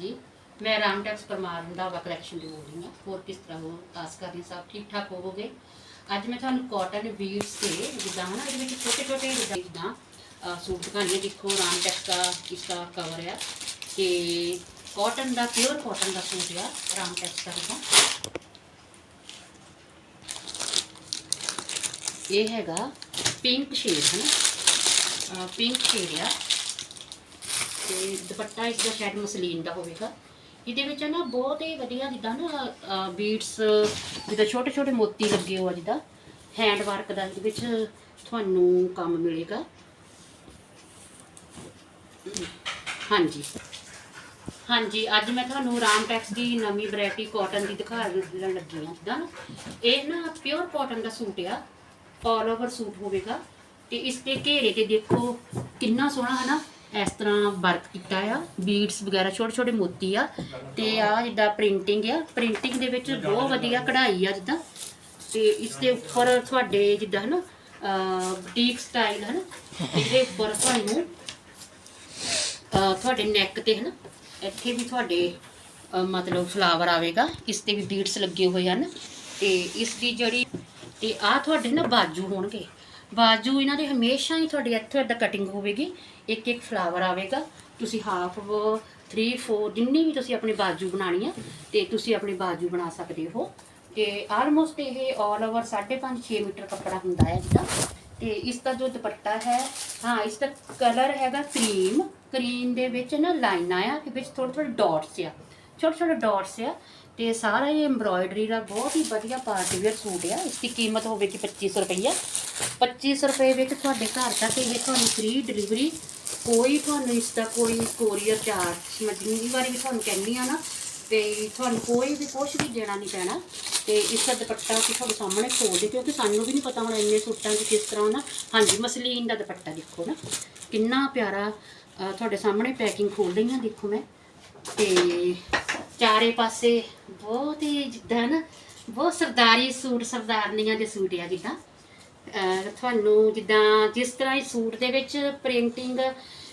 ਜੀ। ਮੈਂ ਰਾਮਟੈਕਸ ਪਰਮਾਰ ਰੰਧਾਵਾ ਕਲੈਕਸ਼ਨ ਦੀ ਬੋਲ ਰਹੀ ਹਾਂ। ਹੋਰ ਕਿਸ ਤਰ੍ਹਾਂ ਹੋ? ਆਸ ਕਰਦੀ ਸਭ ਠੀਕ ਠਾਕ ਹੋਵੋਗੇ। ਅੱਜ ਮੈਂ ਤੁਹਾਨੂੰ ਕਾਟਨ ਵੀਵਸ ਤੇ ਜਿੱਦਾਂ ਹਨਾ, ਇਹਦੇ ਵਿੱਚ ਛੋਟੇ ਛੋਟੇ ਜਿੱਦਾਂ ਜਿੱਦਾਂ ਸੂਟ ਦਿਖਾਉਂਦੀ ਹਾਂ ਦੇਖੋ ਰਾਮਟੈਕਸ ਦਾ ਇਸਦਾ ਕਵਰ ਆ। ਤੇ ਕਾਟਨ ਦਾ ਪਿਓਰ ਕਾਟਨ ਦਾ ਸੂਟ ਆ, ਰਾਮਟੈਕਸ ਦਾ ਜਿੱਦਾਂ ਇਹ ਹੈਗਾ ਪਿੰਕ ਸ਼ੇਡ ਹੈ ਪਿੰਕ ਸ਼ੇਡ ਆ। ਤੇ ਦੁਪੱਟਾ ਇਸ ਦਾ ਸ਼ਾਇਦ ਮਸਲੀਨ ਦਾ ਹੋਵੇਗਾ। ਇਹਦੇ ਵਿੱਚ ਨਾ ਬਹੁਤ ਹੀ ਵਧੀਆ ਜਿੱਦਾਂ ਨਾ ਬੀਟਸ ਜਿੱਦਾਂ ਛੋਟੇ ਛੋਟੇ ਮੋਤੀ ਲੱਗੇ ਹੋ ਆ ਜਿੱਦਾਂ ਹੈਂਡ ਵਰਕ ਦਾ, ਇਹਦੇ ਵਿੱਚ ਤੁਹਾਨੂੰ ਕੰਮ ਮਿਲੇਗਾ। ਹਾਂਜੀ। ਹਾਂਜੀ, ਅੱਜ ਮੈਂ ਤੁਹਾਨੂੰ ਰਾਮ ਟੈਕਸ ਦੀ ਨਵੀਂ ਵੈਰਾਈਟੀ ਕਾਟਨ ਦੀ ਦਿਖਾਉਣ ਲੱਗੀ ਹਾਂ ਜਿੱਦਾਂ ਇਹ ਨਾ ਪਿਓਰ ਕਾਟਨ ਦਾ ਸੂਟ ਆ ਆਲ ਓਵਰ ਸੂਟ ਹੋਵੇਗਾ। ਤੇ ਇਸ ਤੇ ਘੇਰੇ ਤੇ ਦੇਖੋ ਕਿੰਨਾ ਸੋਹਣਾ ਹੈ ਨਾ ਇਸ ਤਰ੍ਹਾਂ ਵਰਕ ਕੀਤਾ ਆ ਬੀਡਸ ਵਗੈਰਾ, ਛੋਟੇ ਛੋਟੇ ਮੋਤੀ ਆ, ਤੇ ਆ ਜਿੱਦਾਂ ਪ੍ਰਿੰਟਿੰਗ ਆ ਪ੍ਰਿੰਟਿੰਗ ਦੇ ਵਿੱਚ ਬਹੁਤ ਵਧੀਆ ਕਢਾਈ ਆ ਜਿੱਦਾਂ। ਤੇ ਇਸ ਦੇ ਉੱਪਰ ਤੁਹਾਡੇ ਜਿੱਦਾਂ ਹਨਾ ਬੁਟੀਕ ਸਟਾਈਲ ਹਨ, ਇਹਦੇ ਉੱਪਰ ਤੁਹਾਨੂੰ ਤੁਹਾਡੇ ਨੈਕ ਤੇ ਹਨ, ਇੱਥੇ ਵੀ ਤੁਹਾਡੇ ਮਤਲਬ ਫਲਾਵਰ ਆਵੇਗਾ, ਇਸ ਤੇ ਵੀ ਬੀਡਸ ਲੱਗੇ ਹੋਏ ਹਨ। ਤੇ ਇਸ ਦੀ ਜਿਹੜੀ, ਤੇ ਆ ਤੁਹਾਡੇ ਨਾ ਬਾਜੂ ਹੋਣਗੇ। ਬਾਜੂ ਇਹਨਾਂ ਦੇ ਹਮੇਸ਼ਾ ਹੀ ਤੁਹਾਡੇ ਇੱਥੇ ਦਾ ਕਟਿੰਗ ਹੋਵੇਗੀ। ਇੱਕ ਇੱਕ ਫਲਾਵਰ ਆਵੇਗਾ। ਤੁਸੀਂ ਹਾਫ 3 4 ਜਿੰਨੀ ਵੀ ਤੁਸੀਂ ਆਪਣੀ ਬਾਜੂ ਬਣਾਣੀ ਆ, ਤੇ ਤੁਸੀਂ ਆਪਣੀ ਬਾਜੂ ਬਣਾ ਸਕਦੇ ਹੋ। ਤੇ ਆਲਮੋਸਟ ਇਹ ਆਲ ਓਵਰ 5.5 6 ਮੀਟਰ ਕੱਪੜਾ ਹੁੰਦਾ ਹੈ ਜਿਹਦਾ ਤੇ ਇਸ ਦਾ ਜੋ ਦੁਪੱਟਾ ਹੈ, ਹਾਂ, ਇਸ ਦਾ ਕਲਰ ਹੈਗਾ ਕਰੀਮ ਕਰੀਮ ਦੇ ਵਿੱਚ ਨਾ ਲਾਈਨਾਂ ਆ, ਤੇ ਵਿੱਚ ਥੋੜੇ ਥੋੜੇ ਡਾਟਸ ਆ। ਛੋਟੇ ਛੋਟੇ ਡਾਟਸ ਆ। ਤੇ ਸਾਰਾ ਇਹ ਐਮਬ੍ਰੋਇਡਰੀ ਦਾ ਬਹੁਤ ਹੀ ਵਧੀਆ ਪਾਰਟੀ ਵੇਅਰ ਸੂਟ ਆ। ਇਸ ਦੀ ਕੀਮਤ ਹੋਵੇਗੀ 2500 ਰੁਪਈਆ। 2500 ਰੁਪਏ ਵਿੱਚ ਤੁਹਾਡੇ ਘਰ ਤੱਕ ਇਹ ਤੁਹਾਨੂੰ ਫ੍ਰੀ ਡਿਲੀਵਰੀ ਕੋਈ ਤੁਹਾਨੂੰ ਇਸ ਦਾ ਕੋਈ ਕੋਰੀਅਰ ਚਾਰਜ ਮੈਂ ਜਿੰਨੀ ਵਾਰੀ ਵੀ ਤੁਹਾਨੂੰ ਕਹਿੰਦੀ ਆ ਨਾ, ਤੇ ਤੁਹਾਨੂੰ ਕੋਈ ਵੀ ਕੁਝ ਵੀ ਦੇਣਾ ਨਹੀਂ ਪੈਣਾ। ਤੇ ਇਸ ਦਾ ਦੁਪੱਟਾ ਅਸੀਂ ਤੁਹਾਡੇ ਸਾਹਮਣੇ ਖੋਲ ਦੇ ਕਿਉਂਕਿ ਸਾਨੂੰ ਵੀ ਨਹੀਂ ਪਤਾ ਹੁਣ ਇੰਨੇ ਸੂਟਾਂ ਦੀ ਕਿਸ ਤਰ੍ਹਾਂ ਨਾ। ਹਾਂਜੀ, ਮਸਲੀਨ ਦਾ ਦੁਪੱਟਾ ਦੇਖੋ ਨਾ। ਕਿੰਨਾ ਪਿਆਰਾ ਤੁਹਾਡੇ ਸਾਹਮਣੇ ਪੈਕਿੰਗ ਖੋਲ ਰਹੀ ਹਾਂ, ਦੇਖੋ ਮੈਂ। ਤੇ ਚਾਰੇ ਪਾਸੇ ਬਹੁਤ ਹੀ ਜਿੱਦਾਂ ਨਾ, ਬਹੁਤ ਸਰਦਾਰੀ ਸੂਟ ਸਰਦਾਰਨੀਆਂ ਦੇ ਸੂਟ ਆ ਜਿੱਦਾਂ। ਤੁਹਾਨੂੰ ਜਿੱਦਾਂ ਜਿਸ ਤਰ੍ਹਾਂ ਇਹ ਸੂਟ ਦੇ ਵਿੱਚ ਪ੍ਰਿੰਟਿੰਗ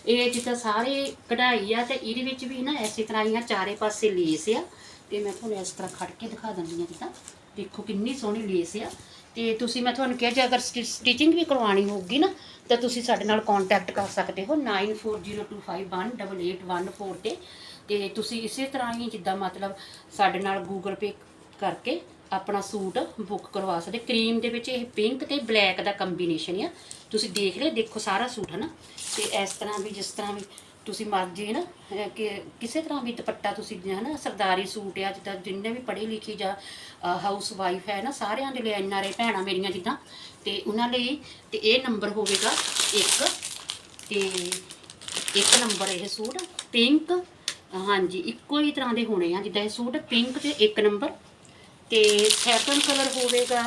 ਇਹ ਜਿੱਦਾਂ ਸਾਰੇ ਕਢਾਈ ਆ ਤੇ ਇਹਦੇ ਵਿੱਚ ਵੀ ਨਾ ਐਸੀ ਤਰ੍ਹਾਂ ਹੀ ਆ, ਚਾਰੇ ਪਾਸੇ ਲੇਸ ਆ। ਤੇ ਮੈਂ ਤੁਹਾਨੂੰ ਇਸ ਤਰ੍ਹਾਂ ਖੜ ਕੇ ਦਿਖਾ ਦਿੰਦੀ ਆ ਜਿੱਦਾਂ। ਦੇਖੋ ਕਿੰਨੀ ਸੋਹਣੀ ਲੇਸ ਆ। ਤੇ ਤੁਸੀਂ ਮੈਂ ਤੁਹਾਨੂੰ ਕਿਹਾ ਜੇ ਅਗਰ ਸਟਿਚਿੰਗ ਵੀ ਕਰਵਾਉਣੀ ਹੋਊਗੀ ਨਾ, ਤਾਂ ਤੁਸੀਂ ਸਾਡੇ ਨਾਲ ਕੰਟੈਕਟ ਕਰ ਸਕਦੇ ਹੋ। 9402518814 ਤੇ। ਤੇ ਤੁਸੀਂ ਇਸੇ ਤਰ੍ਹਾਂ ਹੀ ਜਿੱਦਾਂ ਮਤਲਬ ਸਾਡੇ ਨਾਲ ਗੂਗਲ ਪੇ ਕਰਕੇ ਆਪਣਾ ਸੂਟ ਬੁੱਕ ਕਰਵਾ ਸਕਦੇ। ਕਰੀਮ ਦੇ ਵਿੱਚ ਇਹ ਪਿੰਕ ਤੇ ਬਲੈਕ ਦਾ ਕੰਬੀਨੇਸ਼ਨ ਆ। ਤੁਸੀਂ ਦੇਖ ਲਿਓ ਦੇਖੋ ਸਾਰਾ ਸੂਟ ਹੈ ਨਾ ਤੇ ਇਸ ਤਰ੍ਹਾਂ ਵੀ, ਜਿਸ ਤਰ੍ਹਾਂ ਵੀ ਤੁਸੀਂ ਮਰਜ਼ੀ ਨਾ ਕਿ ਕਿਸੇ ਤਰ੍ਹਾਂ ਵੀ ਦੁਪੱਟਾ ਤੁਸੀਂ ਹੈ ਨਾ ਸਰਦਾਰੀ ਸੂਟ ਆ, ਜਿੱਦਾਂ ਜਿੰਨੇ ਵੀ ਪੜ੍ਹੇ ਲਿਖੇ ਜਾਂ ਹਾਊਸ ਵਾਈਫ ਹੈ ਨਾ, ਸਾਰਿਆਂ ਦੇ ਲਈ ਐਨਆਰਏ ਭੈਣਾਂ ਮੇਰੀਆਂ ਜਿੱਦਾਂ। ਤੇ ਉਹਨਾਂ ਲਈ ਤੇ ਇਹ ਨੰਬਰ ਹੋਵੇਗਾ ਇੱਕ, ਤੇ ਇੱਕ ਨੰਬਰ ਇਹ ਸੂਟ ਪਿੰਕ ਹਾਂਜੀ, ਇੱਕੋ ਹੀ ਤਰ੍ਹਾਂ ਦੇ ਹੋਣੇ ਆ, ਜਿੱਦਾਂ ਇਹ ਸੂਟ ਪਿੰਕ ਤੇ ਇੱਕ ਨੰਬਰ ਤੇ ਸੈਕੰਡ ਕਲਰ ਹੋਵੇਗਾ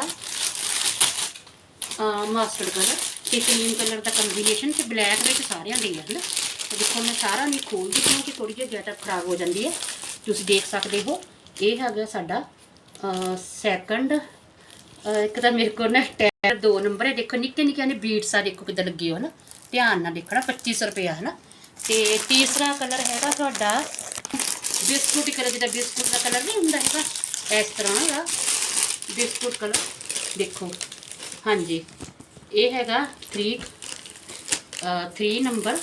ਮਾਸਟਰਡ ਕਲਰ ਤੇ ਕਰੀਮ ਕਲਰ ਦਾ ਕੰਬੀਨੇਸ਼ਨ ਤੇ ਬਲੈਕ ਵਿੱਚ ਸਾਰਿਆਂ ਦੇ ਹੈ ਨਾ ਦੇਖੋ, ਮੈਂ ਸਾਰਾ ਨਹੀਂ ਖੋਲਦੀ ਕਿਉਂਕਿ ਥੋੜੀ ਜਿਹੀ ਗੈਟਅਪ ਖਰਾਬ ਹੋ ਜਾਂਦੀ ਹੈ। ਤੁਸੀਂ ਦੇਖ ਸਕਦੇ ਹੋ, ਇਹ ਹੈਗਾ ਸਾਡਾ ਸੈਕੰਡ ਇੱਕ ਤਾਂ ਮੇਰੇ ਕੋਲ ਨਾ ਟੈਰ ਦੋ ਨੰਬਰ ਹੈ। ਦੇਖੋ ਨਿੱਕੇ ਨਿੱਕੇ ਨੇ ਬੀਟਸ ਆ, ਦੇਖੋ ਕਿੱਦਾਂ ਲੱਗੇ ਹੋ ਨਾ। ਧਿਆਨ ਨਾਲ ਦੇਖਣਾ 2500 ਰੁਪਏ ਹੈ ਨਾ ਤੇ ਤੀਸਰਾ ਕਲਰ ਹੈਗਾ ਤੁਹਾਡਾ ਬਿਸਕੁਟ ਕਲਰ, ਜਿਹਦਾ ਬਿਸਕੁਟ ਦਾ ਕਲਰ ਨਹੀਂ ਹੁੰਦਾ ਹੈਗਾ, ਇਸ ਤਰ੍ਹਾਂ ਦਾ ਬਿਸਕੁਟ ਕਲਰ, ਦੇਖੋ। ਹਾਂਜੀ, ਇਹ ਹੈਗਾ 3 3 ਨੰਬਰ।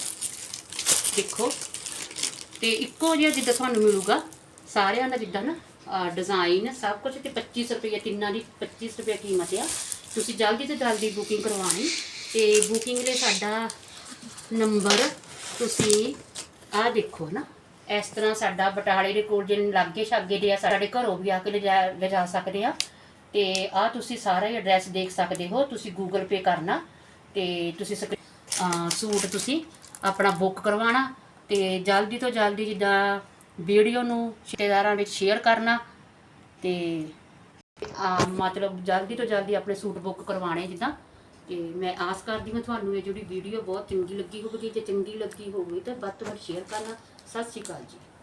ਦੇਖੋ। ਤੇ ਇੱਕੋ ਜਿਹਾ ਜਿੱਦਾਂ ਤੁਹਾਨੂੰ ਮਿਲੂਗਾ, ਸਾਰਿਆਂ ਦਾ ਜਿੱਦਾਂ ਨਾ ਡਿਜ਼ਾਈਨ, ਸਭ ਕੁਝ ਤੇ 25 ਰੁਪਏ ਤਿੰਨਾਂ ਦੀ 25 ਰੁਪਏ ਕੀਮਤ ਆ। ਤੁਸੀਂ ਜਲਦੀ ਤੋਂ ਜਲਦੀ ਬੁਕਿੰਗ ਕਰਵਾਣੀ ਤੇ ਬੁਕਿੰਗ ਲਈ ਸਾਡਾ ਨੰਬਰ ਤੁਸੀਂ ਆਹ ਦੇਖੋ ਨਾ ਇਸ ਤਰ੍ਹਾਂ ਸਾਡਾ ਬਟਾਲੇ ਦੇ ਕੋਲ ਜਿਹਨ ਲਾਗੇ ਛਾਗੇ ਦੇ ਆ, ਸਾਡੇ ਘਰੋਂ ਵੀ ਆ ਕੇ ਲਿਜਾ ਲਿਜਾ ਸਕਦੇ ਆ। ਤੇ ਆ ਤੁਸੀਂ ਸਾਰਾ ਹੀ ਐਡਰੈਸ ਦੇਖ ਸਕਦੇ ਹੋ, ਤੁਸੀਂ ਗੂਗਲ ਪੇ ਕਰਨਾ ਤੇ ਤੁਸੀਂ ਸਕ- ਸੂਟ ਤੁਸੀਂ ਆਪਣਾ ਬੁੱਕ ਕਰਵਾਉਣਾ ਤੇ ਜਲਦੀ ਤੋਂ ਜਲਦੀ ਜਿੱਦਾਂ ਵੀਡੀਓ ਨੂੰ ਰਿਸ਼ਤੇਦਾਰਾਂ ਵਿੱਚ ਸ਼ੇਅਰ ਕਰਨਾ ਤੇ ਮਤਲਬ ਜਲਦੀ ਤੋਂ ਜਲਦੀ ਆਪਣੇ ਸੂਟ ਬੁੱਕ ਕਰਵਾਣੇ ਜਿੱਦਾਂ। ਤੇ ਮੈਂ ਆਸ ਕਰਦੀ ਹਾਂ ਤੁਹਾਨੂੰ ਇਹ ਜਿਹੜੀ ਵੀਡੀਓ ਬਹੁਤ ਚੰਗੀ ਲੱਗੀ ਹੋਵੇਗੀ ਜੇ ਚੰਗੀ ਲੱਗੀ ਹੋਵੇ ਤਾਂ ਵੱਧ ਤੋਂ ਵੱਧ ਸ਼ੇਅਰ ਕਰਨਾ। ਸਤਿ ਸ਼੍ਰੀ ਅਕਾਲ ਜੀ।